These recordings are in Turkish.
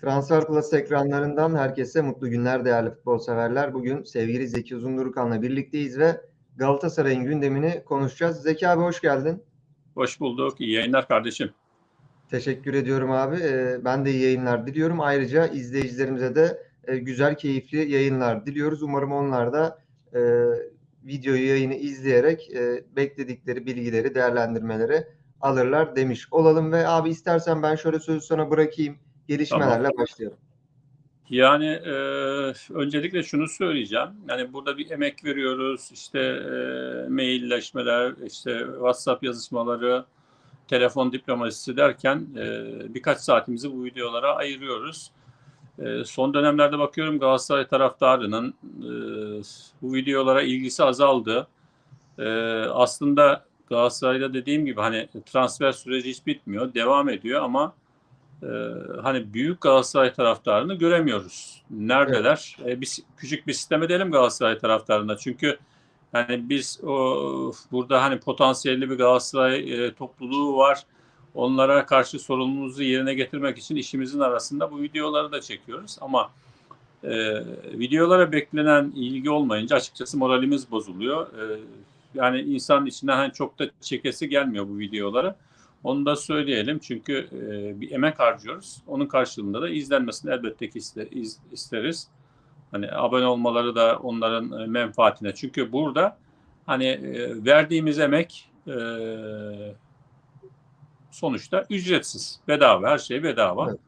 Transfer Plus ekranlarından herkese mutlu günler değerli futbol severler. Bugün sevgili Zeki Uzundurukan'la birlikteyiz ve Galatasaray'ın gündemini konuşacağız. Zeki abi hoş geldin. Hoş bulduk. İyi yayınlar kardeşim. Teşekkür ediyorum abi. Ee, ben de iyi yayınlar diliyorum. Ayrıca izleyicilerimize de e, güzel, keyifli yayınlar diliyoruz. Umarım onlar da e, videoyu, yayını izleyerek e, bekledikleri bilgileri, değerlendirmeleri alırlar demiş olalım. Ve abi istersen ben şöyle sözü sana bırakayım gelişmelerle tamam. başlayalım. Yani e, öncelikle şunu söyleyeceğim. Yani burada bir emek veriyoruz. İşte e, mailleşmeler, işte WhatsApp yazışmaları, telefon diplomasisi derken e, birkaç saatimizi bu videolara ayırıyoruz. E, son dönemlerde bakıyorum Galatasaray taraftarının e, bu videolara ilgisi azaldı. E, aslında Galatasaray'da dediğim gibi hani transfer süreci hiç bitmiyor, devam ediyor ama e, hani büyük Galatasaray taraftarını göremiyoruz. Neredeler? Evet. E, biz küçük bir sistem edelim Galatasaray taraftarına. Çünkü yani biz o burada hani potansiyelli bir Galatasaray e, topluluğu var. Onlara karşı sorumluluğumuzu yerine getirmek için işimizin arasında bu videoları da çekiyoruz. Ama e, videolara beklenen ilgi olmayınca açıkçası moralimiz bozuluyor. E, yani insanın içinden hani çok da çekesi gelmiyor bu videolara. Onu da söyleyelim çünkü e, bir emek harcıyoruz. Onun karşılığında da izlenmesini elbette ki iste, iz, isteriz. Hani abone olmaları da onların e, menfaatine. Çünkü burada hani e, verdiğimiz emek e, sonuçta ücretsiz, bedava, her şey bedava. Evet.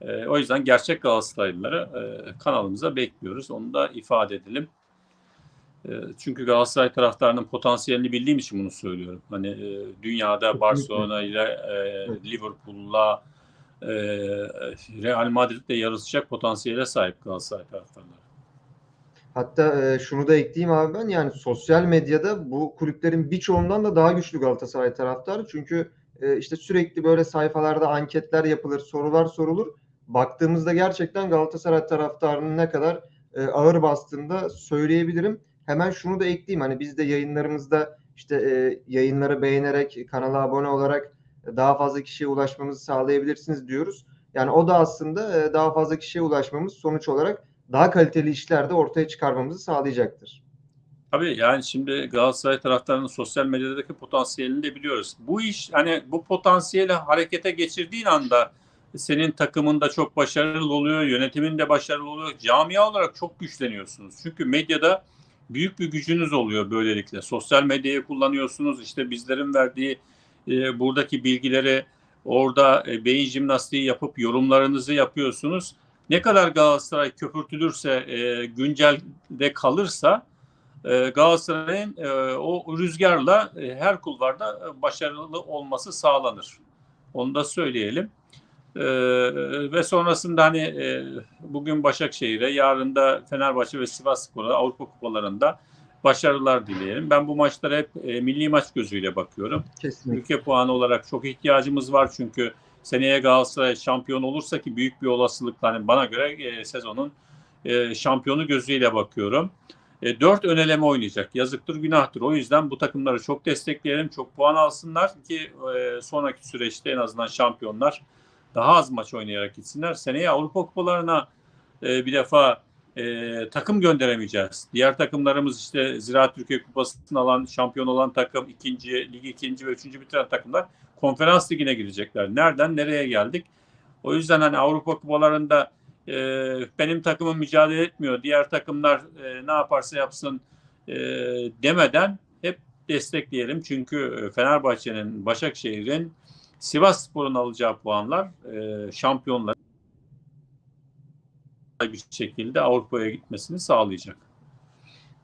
E, o yüzden gerçek Galatasaraylıları e, kanalımıza bekliyoruz. Onu da ifade edelim. Ee, çünkü Galatasaray taraftarının potansiyelini bildiğim için bunu söylüyorum. Hani e, dünyada Barcelona ile e, Liverpool'la e, Real Madrid'le yarışacak potansiyele sahip Galatasaray taraftarları. Hatta şunu da ekleyeyim abi ben yani sosyal medyada bu kulüplerin birçoğundan da daha güçlü Galatasaray taraftarı. Çünkü işte sürekli böyle sayfalarda anketler yapılır, sorular sorulur. Baktığımızda gerçekten Galatasaray taraftarının ne kadar ağır bastığını söyleyebilirim. Hemen şunu da ekleyeyim. Hani biz de yayınlarımızda işte e, yayınları beğenerek, kanala abone olarak daha fazla kişiye ulaşmamızı sağlayabilirsiniz diyoruz. Yani o da aslında e, daha fazla kişiye ulaşmamız sonuç olarak daha kaliteli işler de ortaya çıkarmamızı sağlayacaktır. Tabii yani şimdi Galatasaray taraftarının sosyal medyadaki potansiyelini de biliyoruz. Bu iş hani bu potansiyeli harekete geçirdiğin anda senin takımın da çok başarılı oluyor, yönetimin de başarılı oluyor. Camia olarak çok güçleniyorsunuz. Çünkü medyada büyük bir gücünüz oluyor böylelikle. Sosyal medyayı kullanıyorsunuz. İşte bizlerin verdiği e, buradaki bilgileri orada e, beyin jimnastiği yapıp yorumlarınızı yapıyorsunuz. Ne kadar Galatasaray köpürtülürse, e, güncelde kalırsa e, Galatasaray'ın e, o rüzgarla e, her kulvarda başarılı olması sağlanır. Onu da söyleyelim. Ee, ve sonrasında hani e, bugün Başakşehir'e, yarın da Fenerbahçe ve Sivasspor'a Avrupa Kupalarında başarılar dileyelim. Ben bu maçlara hep e, milli maç gözüyle bakıyorum. Kesinlikle. Ülke puanı olarak çok ihtiyacımız var çünkü seneye Galatasaray şampiyon olursa ki büyük bir olasılıkla hani bana göre e, sezonun e, şampiyonu gözüyle bakıyorum. E, dört öneleme oynayacak. Yazıktır, günahtır. O yüzden bu takımları çok destekleyelim, çok puan alsınlar ki e, sonraki süreçte en azından şampiyonlar daha az maç oynayarak gitsinler. Seneye Avrupa kupalarına e, bir defa e, takım gönderemeyeceğiz. Diğer takımlarımız işte Ziraat Türkiye Kupası'nı alan, şampiyon olan takım, ikinci, ligi ikinci ve üçüncü bitiren takımlar konferans ligine girecekler. Nereden nereye geldik? O yüzden hani Avrupa kupalarında e, benim takımım mücadele etmiyor, diğer takımlar e, ne yaparsa yapsın e, demeden hep destekleyelim. Çünkü Fenerbahçe'nin, Başakşehir'in Sivas Spor'un alacağı puanlar e, şampiyonlar bir şekilde Avrupa'ya gitmesini sağlayacak.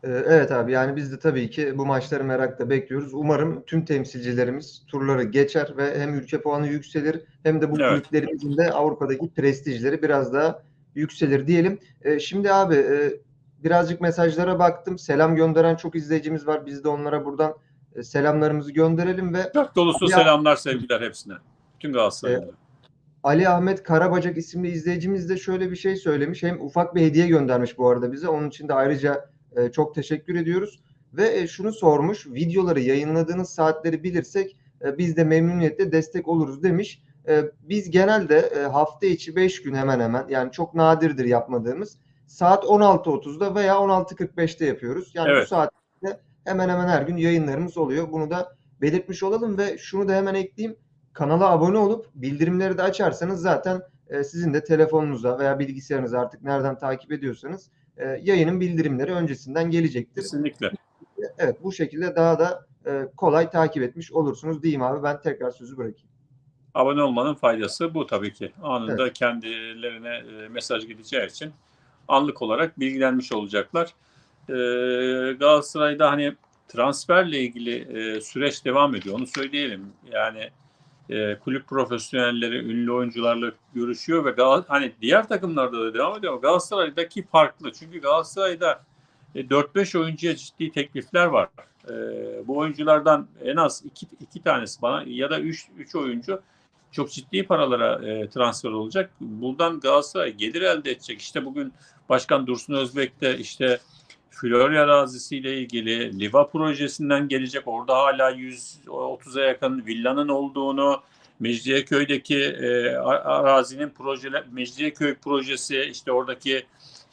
E, evet abi yani biz de tabii ki bu maçları merakla bekliyoruz. Umarım tüm temsilcilerimiz turları geçer ve hem ülke puanı yükselir hem de bu evet. kulüplerimizin de Avrupa'daki prestijleri biraz daha yükselir diyelim. E, şimdi abi e, birazcık mesajlara baktım. Selam gönderen çok izleyicimiz var. Biz de onlara buradan selamlarımızı gönderelim ve Çok dolusu Ali, selamlar sevgiler hepsine. Bütün Galatasaraylılara. E, Ali Ahmet Karabacak isimli izleyicimiz de şöyle bir şey söylemiş. Hem ufak bir hediye göndermiş bu arada bize. Onun için de ayrıca e, çok teşekkür ediyoruz. Ve e, şunu sormuş. Videoları yayınladığınız saatleri bilirsek e, biz de memnuniyetle destek oluruz demiş. E, biz genelde e, hafta içi 5 gün hemen hemen yani çok nadirdir yapmadığımız saat 16.30'da veya 16.45'te yapıyoruz. Yani Evet. bu saatte hemen hemen her gün yayınlarımız oluyor. Bunu da belirtmiş olalım ve şunu da hemen ekleyeyim. Kanala abone olup bildirimleri de açarsanız zaten e, sizin de telefonunuza veya bilgisayarınıza artık nereden takip ediyorsanız e, yayının bildirimleri öncesinden gelecektir. Kesinlikle. Evet bu şekilde daha da e, kolay takip etmiş olursunuz diyeyim abi. Ben tekrar sözü bırakayım. Abone olmanın faydası bu tabii ki. Anında kendilerine e, mesaj gideceği için anlık olarak bilgilenmiş olacaklar. E, Galatasaray'da hani transferle ilgili e, süreç devam ediyor. Onu söyleyelim. Yani e, kulüp profesyonelleri ünlü oyuncularla görüşüyor ve hani diğer takımlarda da devam ediyor Galatasaray'daki farklı. Çünkü Galatasaray'da e, 4-5 oyuncuya ciddi teklifler var. E, bu oyunculardan en az iki, iki tanesi bana ya da 3 üç oyuncu çok ciddi paralara transfer olacak. Buradan Galatasaray gelir elde edecek. İşte bugün Başkan Dursun Özbek de işte Florya arazisiyle ilgili Liva projesinden gelecek. Orada hala 130'a yakın villanın olduğunu, Mecidiyeköy'deki e, arazinin projeler, Mecidiyeköy projesi, işte oradaki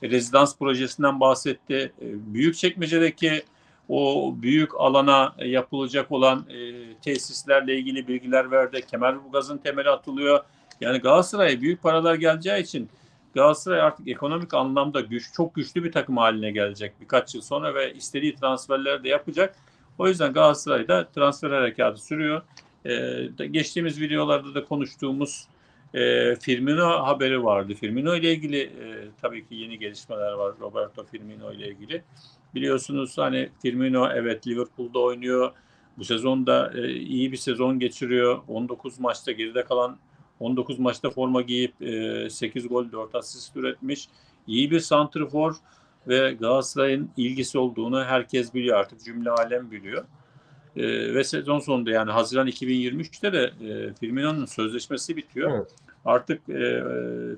rezidans projesinden bahsetti. E, Büyükçekmece'deki o büyük alana yapılacak olan e, tesislerle ilgili bilgiler verdi. Kemerburgaz'ın temeli atılıyor. Yani Galatasaray'a büyük paralar geleceği için Galatasaray artık ekonomik anlamda güç, çok güçlü bir takım haline gelecek birkaç yıl sonra ve istediği transferleri de yapacak. O yüzden Galatasaray'da transfer harekatı sürüyor. Ee, geçtiğimiz videolarda da konuştuğumuz e, Firmino haberi vardı. Firmino ile ilgili e, tabii ki yeni gelişmeler var Roberto Firmino ile ilgili. Biliyorsunuz hani Firmino evet Liverpool'da oynuyor. Bu sezonda e, iyi bir sezon geçiriyor. 19 maçta geride kalan 19 maçta forma giyip e, 8 gol 4 asist üretmiş. İyi bir santrfor ve Galatasaray'ın ilgisi olduğunu herkes biliyor artık cümle alem biliyor. E, ve sezon sonunda yani Haziran 2023'te de e, Firmino'nun sözleşmesi bitiyor. Evet. Artık e,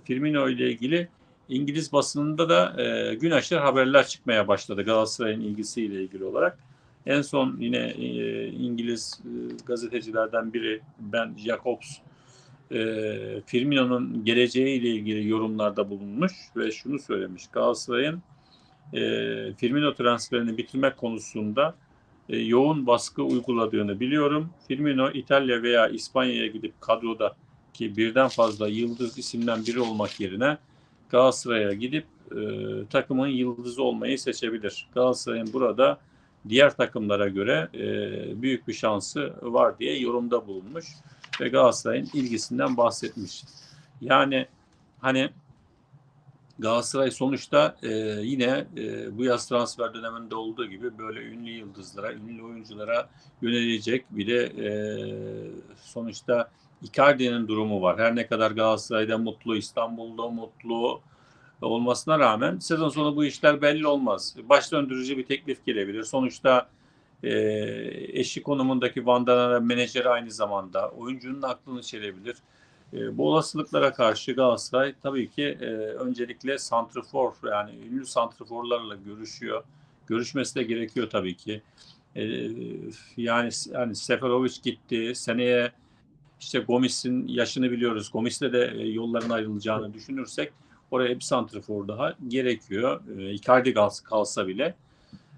Firmino ile ilgili İngiliz basınında da e, gün aşırı haberler çıkmaya başladı Galatasaray'ın ilgisiyle ilgili olarak. En son yine e, İngiliz e, gazetecilerden biri Ben Jacobs e, Firmino'nun geleceğiyle ilgili yorumlarda bulunmuş ve şunu söylemiş. Galatasaray'ın e, Firmino transferini bitirmek konusunda e, yoğun baskı uyguladığını biliyorum. Firmino İtalya veya İspanya'ya gidip kadroda ki birden fazla yıldız isimden biri olmak yerine Galatasaray'a gidip e, takımın yıldızı olmayı seçebilir. Galatasaray'ın burada diğer takımlara göre e, büyük bir şansı var diye yorumda bulunmuş ve Galatasaray'ın ilgisinden bahsetmiş. Yani hani Galatasaray sonuçta e, yine e, bu yaz transfer döneminde olduğu gibi böyle ünlü yıldızlara, ünlü oyunculara yönelecek. Bir de e, sonuçta Icardi'nin durumu var. Her ne kadar Galatasaray'da mutlu, İstanbul'da mutlu olmasına rağmen sezon sonu bu işler belli olmaz. Baş döndürücü bir teklif gelebilir. Sonuçta e, eşi konumundaki Vandana menajer aynı zamanda oyuncunun aklını çelebilir. E, bu olasılıklara karşı Galatasaray tabii ki e, öncelikle santrfor yani ünlü santrforlarla görüşüyor. Görüşmesi de gerekiyor tabii ki. E, yani yani Seferovic gitti. Seneye işte Gomis'in yaşını biliyoruz. Gomis'le de e, yolların ayrılacağını düşünürsek oraya bir santrfor daha gerekiyor. E, Icardi kalsa bile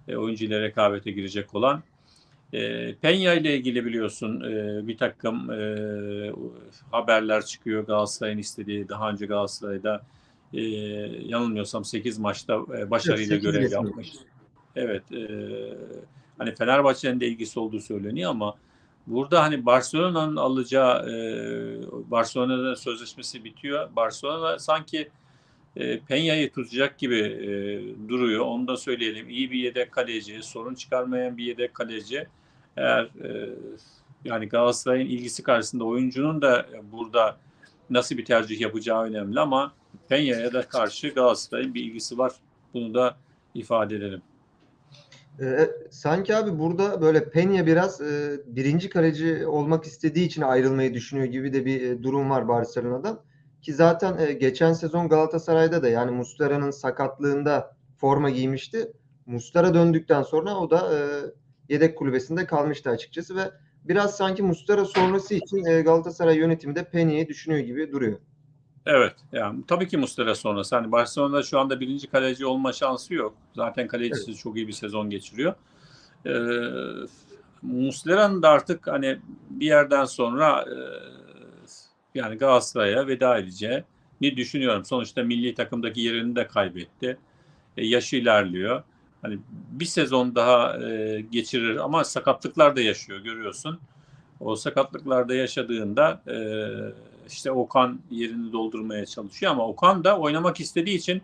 e, oyuncu ile rekabete girecek olan. E, Penya ile ilgili biliyorsun e, bir takım e, haberler çıkıyor Galatasaray'ın istediği daha önce Galatasaray'da e, yanılmıyorsam 8 maçta e, başarıyla Evet, görev yapmış. Evet e, hani Fenerbahçe'nin de ilgisi olduğu söyleniyor ama burada hani Barcelona'nın alacağı e, Barcelona'da sözleşmesi bitiyor. Barcelona sanki e, Penya'yı tutacak gibi e, duruyor. Onu da söyleyelim. İyi bir yedek kaleci, sorun çıkarmayan bir yedek kaleci. Eğer e, yani Galatasaray'ın ilgisi karşısında oyuncunun da burada nasıl bir tercih yapacağı önemli ama Penya'ya da karşı Galatasaray'ın bir ilgisi var. Bunu da ifade edelim. Ee, sanki abi burada böyle Penya biraz e, birinci kaleci olmak istediği için ayrılmayı düşünüyor gibi de bir e, durum var Barcelona'dan. Ki zaten e, geçen sezon Galatasaray'da da yani Muslera'nın sakatlığında forma giymişti. Muslera döndükten sonra o da e, yedek kulübesinde kalmıştı açıkçası ve biraz sanki Muslera sonrası için e, Galatasaray yönetimi de Peña'yı düşünüyor gibi duruyor. Evet. Yani tabii ki Muslera sonrası. Hani Barcelona'da şu anda birinci kaleci olma şansı yok. Zaten kalecisi çok iyi bir sezon geçiriyor. Ee, Muslera'nın da artık hani bir yerden sonra e, yani Galatasaray'a veda edeceğini düşünüyorum. Sonuçta milli takımdaki yerini de kaybetti. E, yaşı ilerliyor. Hani bir sezon daha e, geçirir ama sakatlıklar da yaşıyor görüyorsun. O sakatlıklarda yaşadığında e, işte Okan yerini doldurmaya çalışıyor ama Okan da oynamak istediği için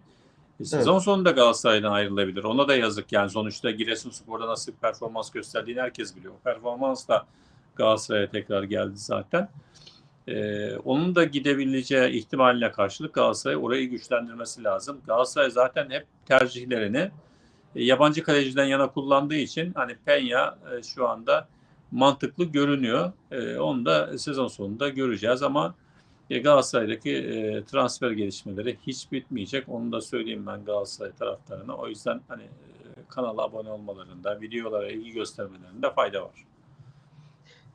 e, sezon Evet. sonunda Galatasaray'dan ayrılabilir. Ona da yazık yani sonuçta Giresunspor'da nasıl bir performans gösterdiğini herkes biliyor. O performans da Galatasaray'a tekrar geldi zaten. Ee, onun da gidebileceği ihtimaline karşılık Galatasaray orayı güçlendirmesi lazım. Galatasaray zaten hep tercihlerini e, yabancı kaleciden yana kullandığı için hani Penya e, şu anda mantıklı görünüyor. E, onu da sezon sonunda göreceğiz ama e, Galatasaray'daki e, transfer gelişmeleri hiç bitmeyecek. Onu da söyleyeyim ben Galatasaray taraftarına. O yüzden hani e, kanala abone olmalarında, videolara ilgi göstermelerinde fayda var.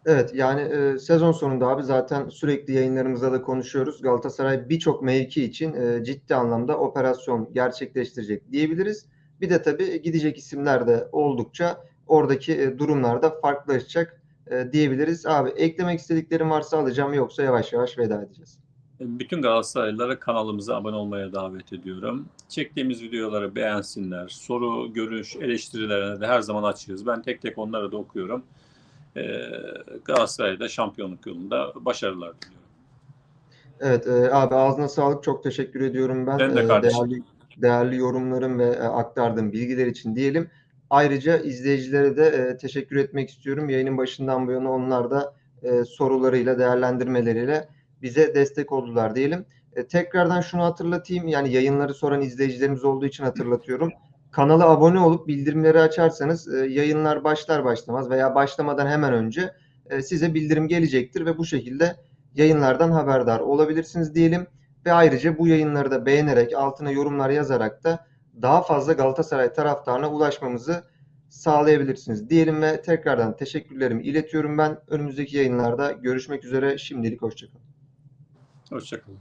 Evet yani e, sezon sonunda abi zaten sürekli yayınlarımızda da konuşuyoruz. Galatasaray birçok mevki için e, ciddi anlamda operasyon gerçekleştirecek diyebiliriz. Bir de tabii gidecek isimler de oldukça oradaki e, durumlarda farklılaşacak e, diyebiliriz. Abi eklemek istediklerim varsa alacağım yoksa yavaş yavaş veda edeceğiz. Bütün Galatasaraylıları kanalımıza abone olmaya davet ediyorum. Çektiğimiz videoları beğensinler. Soru, görüş, eleştirilerine de her zaman açığız. Ben tek tek onları da okuyorum. Ee, Galatasaray'da şampiyonluk yolunda başarılar diliyorum. Evet e, abi ağzına sağlık. Çok teşekkür ediyorum ben. Ben de E, kardeşim. değerli, değerli yorumlarım ve e, aktardığım bilgiler için diyelim. Ayrıca izleyicilere de e, teşekkür etmek istiyorum. Yayının başından bu yana onlar da e, sorularıyla, değerlendirmeleriyle bize destek oldular diyelim. E, tekrardan şunu hatırlatayım. Yani yayınları soran izleyicilerimiz olduğu için hatırlatıyorum. Kanala abone olup bildirimleri açarsanız e, yayınlar başlar başlamaz veya başlamadan hemen önce e, size bildirim gelecektir ve bu şekilde yayınlardan haberdar olabilirsiniz diyelim. Ve ayrıca bu yayınları da beğenerek altına yorumlar yazarak da daha fazla Galatasaray taraftarına ulaşmamızı sağlayabilirsiniz diyelim ve tekrardan teşekkürlerimi iletiyorum ben. Önümüzdeki yayınlarda görüşmek üzere. Şimdilik hoşçakalın. Hoşçakalın.